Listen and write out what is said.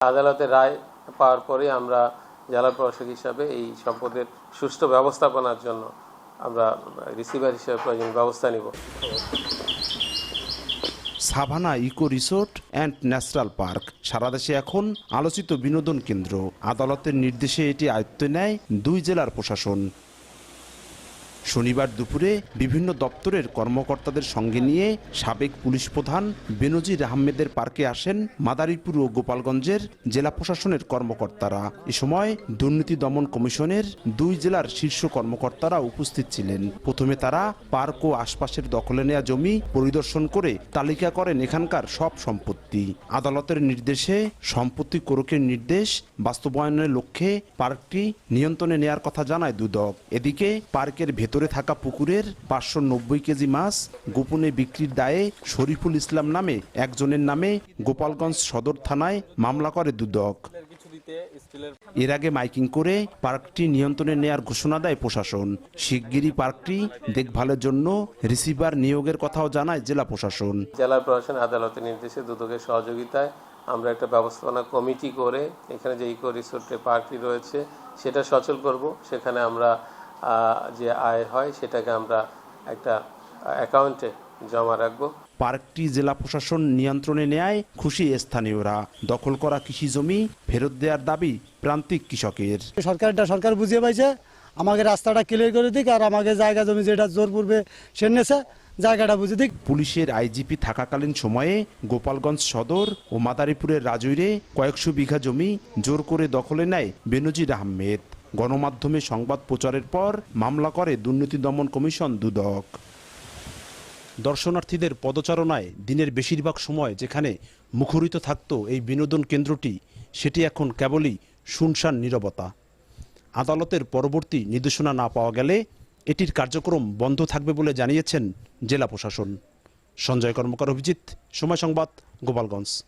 আদালতের রায় পাওয়ার পরে আমরা জেলা প্রশাসক হিসাবে এই সম্পদের সুষ্ঠু ব্যবস্থাপনার জন্য আমরা রিসিভার হিসেবে প্রয়োজনীয় ব্যবস্থা নিব। Savannah eco resort and natural park, সারা দেশে এখন আলোচিত বিনোদন কেন্দ্র। আদালতের নির্দেশে এটি আয়ত্তে নেয় দুই জেলার প্রশাসন। শনিবার দুপুরে বিভিন্ন দপ্তরের কর্মকর্তাদের সঙ্গে নিয়ে সাবেক পুলিশ প্রধান বেনজির আহমেদের পার্কে আসেন মাদারীপুর ও গোপালগঞ্জের জেলা প্রশাসনের কর্মকর্তারা। এ সময় দুর্নীতি দমন কমিশনের দুই জেলার শীর্ষ কর্মকর্তারা উপস্থিত ছিলেন। প্রথমে তারা পার্ক ও আশপাশের দখলে নেওয়া জমি পরিদর্শন করে তালিকা করেন এখানকার সব সম্পত্তি। আদালতের নির্দেশে সম্পত্তি কোরকের নির্দেশ বাস্তবায়নের লক্ষ্যে পার্কটি নিয়ন্ত্রণে নেয়ার কথা জানায় দুদক। এদিকে পার্কের ভেতরে থাকা পুকুরের পাঁচশো নব্বই কেজি মাছ গোপনে বিক্রির দায়ে শরীফুল ইসলাম নামে একজনের নামে গোপালগঞ্জ সদর থানায় মামলা করে দুদক। এর আগে মাইকিং করে পার্কটি নিয়ন্ত্রণে নেয়ার ঘোষণা দেয় প্রশাসন। শিগগিরই পার্কটি দেখভালের জন্য রিসিভার নিয়োগের কথাও জানায় জেলা প্রশাসন। জেলা প্রশাসন আদালতের নির্দেশে দুদকের সহযোগিতায় আমরা একটা ব্যবস্থাপনা কমিটি করে এখানে যে ইকো রিসোর্টে পার্কটি রয়েছে, সেটা সচল করব। সেখানে আমরা যে আয় হয় সেটাকে আমরা একটা অ্যাকাউন্টে জমা রাখব। পার্কটি জেলা প্রশাসন নিয়ন্ত্রণে নেয় খুশি স্থানীয়রা। দখল করা কৃষি জমি ফেরত দেওয়ার দাবি প্রান্তিক কৃষকের। সরকারটা সরকার বুঝিয়ে পাইছে আমাকে রাস্তাটা ক্লিয়ার করে দিক আর আমাকে জায়গা জমি যেটা জোর পূর্বে সে নেছে জায়গাটা বুঝে দিক। পুলিশের আইজিপি থাকাকালীন সময়ে গোপালগঞ্জ সদর ও মাদারীপুরের রাজৈরে কয়েকশো বিঘা জমি জোর করে দখলে নেয় বেনজির আহমেদ। গণমাধ্যমে সংবাদ প্রচারের পর মামলা করে দুর্নীতি দমন কমিশন দুদক। দর্শনার্থীদের পদচারণায় দিনের বেশিরভাগ সময় যেখানে মুখরিত থাকত এই বিনোদন কেন্দ্রটি, সেটি এখন কেবলই শুনশান নীরবতা। আদালতের পরবর্তী নির্দেশনা না পাওয়া গেলে এটির কার্যক্রম বন্ধ থাকবে বলে জানিয়েছেন জেলা প্রশাসন। সঞ্জয় কর্মকার অভিজিৎ, সময় সংবাদ, গোপালগঞ্জ।